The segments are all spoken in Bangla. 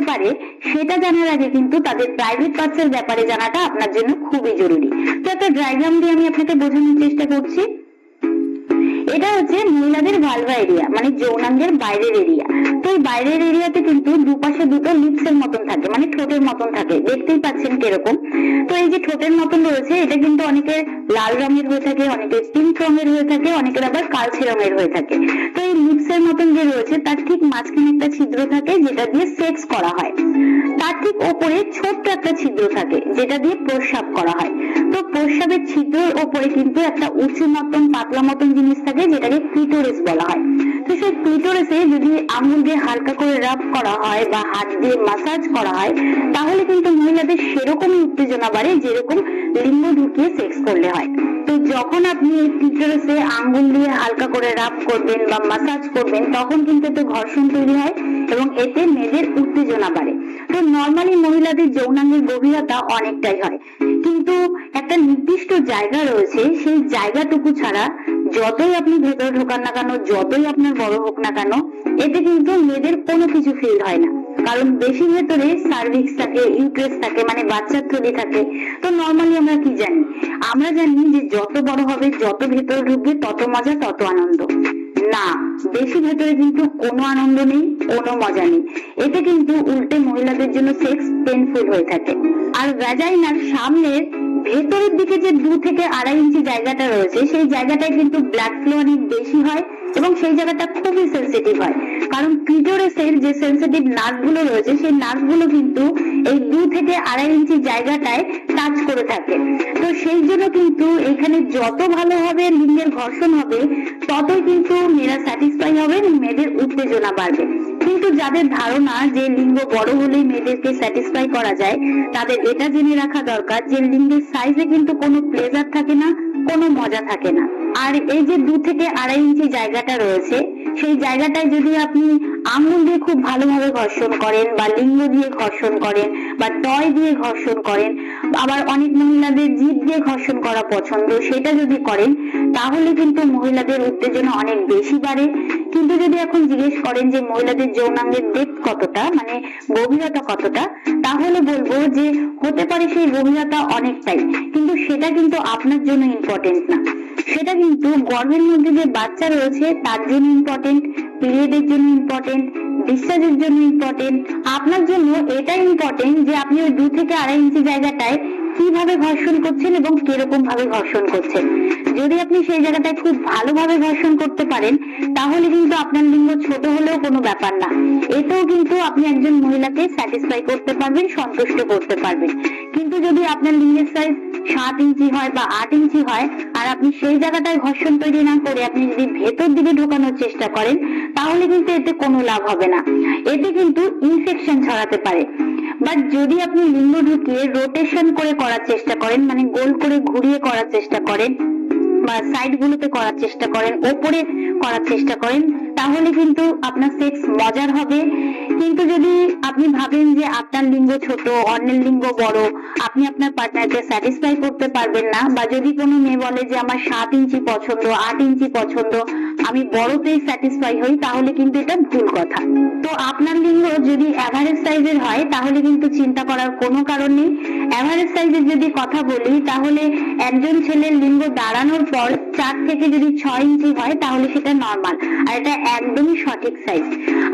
হতে পারে, সেটা জানার আগে কিন্তু তাদের প্রাইভেট পার্টসের ব্যাপারে জানাটা আপনার জন্য খুবই জরুরি। তো একটা ড্রাইগ্রাম দিয়ে আমি আপনাকে বোঝানোর চেষ্টা করছি। এটা হচ্ছে মহিলাদের ভালভা এরিয়া মানে যৌনাঙ্গের বাইরের এরিয়া তো এই বাইরের এরিয়াতে কিন্তু দুপাশে দুটো লিপস এর মতন থাকে মানে ঠোঁটের মতন থাকে। দেখতেই পাচ্ছেন কীরকম। তো এই যে ঠোঁটের মতন রয়েছে, এটা কিন্তু অনেকের লাল রঙের হয়ে থাকে অনেকের পিঙ্ক রঙের হয়ে থাকে, অনেকের আবার কালচে রঙের হয়ে থাকে। তো এই লিপস এর মতন যে রয়েছে, তার ঠিক মাঝখানে একটা ছিদ্র থাকে, যেটা দিয়ে সেক্স করা হয়। তার ঠিক ওপরে ছোট্ট একটা ছিদ্র থাকে, যেটা দিয়ে প্রস্রাব করা হয়। তো প্রস্রাবের ছিদ্রের ওপরে কিন্তু একটা উঁচু মতন, পাতলা মতন জিনিস থাকে, যেটাকে ক্লিটোরিস বলা হয়। সেই ক্লিটোরিসে যদি আঙুল দিয়ে হালকা করে রাব করা হয় বা হাত দিয়ে মাসাজ করা হয়, তাহলে কিন্তু মহিলাদের সেরকমই উত্তেজনা বাড়ে যেরকম লিঙ্গ ঢুকিয়ে সেক্স করলে হয়। তো যখন আপনি এই ক্লিটোরিসে আঙ্গুল দিয়ে হালকা করে রাব করবেন বা মাসাজ করবেন, তখন কিন্তু এতে ঘর্ষণ তৈরি হয় এবং এতে মেয়েদের উত্তেজনা বাড়ে। তো নর্মালি মহিলাদের যৌনাঙ্গের গভীরতা অনেকটাই হয়। কিন্তু একটা নির্দিষ্ট জায়গা রয়েছে, সেই জায়গাটুকু ছাড়া যতই আপনি ভেতরে ঢোকান না কেন, যতই আপনার বড় হোক না কেন, এতে কিন্তু মেয়েদের কোনো কিছু ফিল হয় না। কারণ বেশি ভেতরে সার্ভিক্স থাকে ইউট্রেস থাকে মানে বাচ্চার থলি থাকে। তো নর্মালি আমরা কি জানি? আমরা জানি যে যত বড় হবে, যত ভেতরে ঢুকবে, তত মজা, তত আনন্দ। না, বেশি ভেতরে কিন্তু কোনো আনন্দ নেই, কোনো মজা নেই। এতে কিন্তু উল্টে মহিলাদের জন্য সেক্স পেনফুল হয়ে থাকে। আর ভ্যাজাইনার সামনের ভেতরের দিকে যে দু থেকে আড়াই ইঞ্চি জায়গাটা রয়েছে, সেই জায়গাটায় কিন্তু ব্লাড ফ্লো অনেক বেশি হয় এবং সেই জায়গাটা খুবই সেন্সিটিভ হয়। কারণ ক্লিটোরাসের যে সেন্সিটিভ নার্ভগুলো রয়েছে, সেই নার্ভগুলো কিন্তু এই দু থেকে আড়াই ইঞ্চি জায়গাটায় টাচ করে থাকে। তো সেই জন্য কিন্তু এখানে যত ভালোভাবে লিঙ্গের ঘর্ষণ হবে, ততই কিন্তু মেয়েরা স্যাটিসফাই হবে মেয়েদের উত্তেজনা বাড়বে। যাদের ধারণা যে লিঙ্গ বড় হলেই মেয়েদেরকে স্যাটিসফাই করা যায়, তাদের এটা জেনে রাখা দরকার যে লিঙ্গের সাইজে কিন্তু কোনো প্লেজার থাকে না, কোনো মজা থাকে না। আর এই যে দু থেকে আড়াই ইঞ্চি জায়গাটা রয়েছে, সেই জায়গাটায় যদি আপনি আঙুল দিয়ে খুব ভালোভাবে ঘর্ষণ করেন বা লিঙ্গ দিয়ে ঘর্ষণ করেন বা টয় দিয়ে ঘর্ষণ করেন, আবার অনেক মহিলাদের জিভ দিয়ে ঘর্ষণ করা পছন্দ, সেটা যদি করেন, তাহলে কিন্তু মহিলাদের উত্তেজনা অনেক বেশি বাড়ে। কিন্তু যদি এখন জিজ্ঞেস করেন যে মহিলাদের যৌনাঙ্গের ডেপথ কতটা মানে গভীরতা কতটা, তাহলে বলব যে হতে পারে সেই গভীরতা অনেকটাই, কিন্তু সেটা কিন্তু আপনার জন্য ইম্পর্টেন্ট না। সেটা কিন্তু গর্ভের মধ্যে যে বাচ্চা রয়েছে, তার জন্য ইম্পর্টেন্ট পিরিয়ডের জন্য ইম্পর্টেন্ট ডিসচার্জের জন্য ইম্পর্টেন্ট আপনার জন্য এটা ইম্পর্টেন্ট যে আপনি ওই দু থেকে আড়াই ইঞ্চি জায়গাটায় কীভাবে ঘর্ষণ করছেন এবং কীরকম ভাবে ঘর্ষণ করছেন। যদি আপনি সেই জায়গাটায় খুব ভালোভাবে ঘর্ষণ করতে পারেন, তাহলে কিন্তু আপনার লিঙ্গ ছোট হলেও কোনো ব্যাপার না। এতেও কিন্তু আপনি একজন মহিলাকে স্যাটিসফাই করতে পারবেন, সন্তুষ্ট করতে পারবেন। কিন্তু যদি আপনার লিঙ্গের সাইজ সাত ইঞ্চি হয় বা আট ইঞ্চি হয়, আর আপনি সেই জায়গাটায় ঘর্ষণ তৈরি না করে আপনি যদি ভেতর দিকে ঢোকানোর চেষ্টা করেন, তাহলে কিন্তু এতে কোনো লাভ হবে না। এতে কিন্তু ইনফেকশন ছড়াতে পারে। বাট যদি আপনি লিঙ্গ ঢুকিয়ে রোটেশন করে করার চেষ্টা করেন মানে গোল করে ঘুরিয়ে করার চেষ্টা করেন বা সাইড গুলোতে করার চেষ্টা করেন, ওপরে করার চেষ্টা করেন, তাহলে কিন্তু আপনার সেক্স মজার হবে। কিন্তু যদি আপনি ভাবেন যে আপনার লিঙ্গ ছোট, অন্যের লিঙ্গ বড়, আপনি আপনার পার্টনারকে স্যাটিসফাই করতে পারবেন না, বা যদি কোনো মেয়ে বলে যে আমার সাত ইঞ্চি পছন্দ, আট ইঞ্চি পছন্দ আমি বড়তেই স্যাটিসফাই হই, তাহলে কিন্তু এটা ভুল কথা। তো আপনার লিঙ্গ যদি অ্যাভারেজ সাইজের হয়, তাহলে কিন্তু চিন্তা করার কোনো কারণ নেই। অ্যাভারেজ সাইজের যদি কথা বলি, তাহলে একজন ছেলের লিঙ্গ দাঁড়ানোর পর চার থেকে যদি ছয় ইঞ্চি হয়, তাহলে সেটা নর্মাল আর এটা একদমই সঠিক সাইজ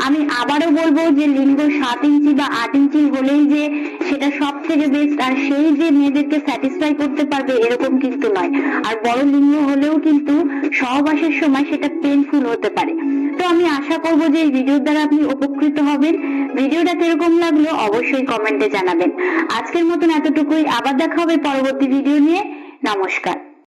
আমি আবারও বলব যে লিঙ্গ সাত ইঞ্চি বা আট ইঞ্চি হলেই যে সেটা সব থেকে বেস্ট আর সেই যে মেয়েদেরকে স্যাটিসফাই করতে পারবে, এরকম কিন্তু নয়। আর বড় লিঙ্গ হলেও কিন্তু সহবাসের সময় সেটা পেনফুল হতে পারে। তো আমি আশা করব যে এই ভিডিওর দ্বারা আপনি উপকৃত হবেন। ভিডিওটা কীরকম লাগল অবশ্যই কমেন্টে জানাবেন। আজকের মতন এতটুকুই। আবার দেখা হবে পরবর্তী ভিডিও নিয়ে। নমস্কার।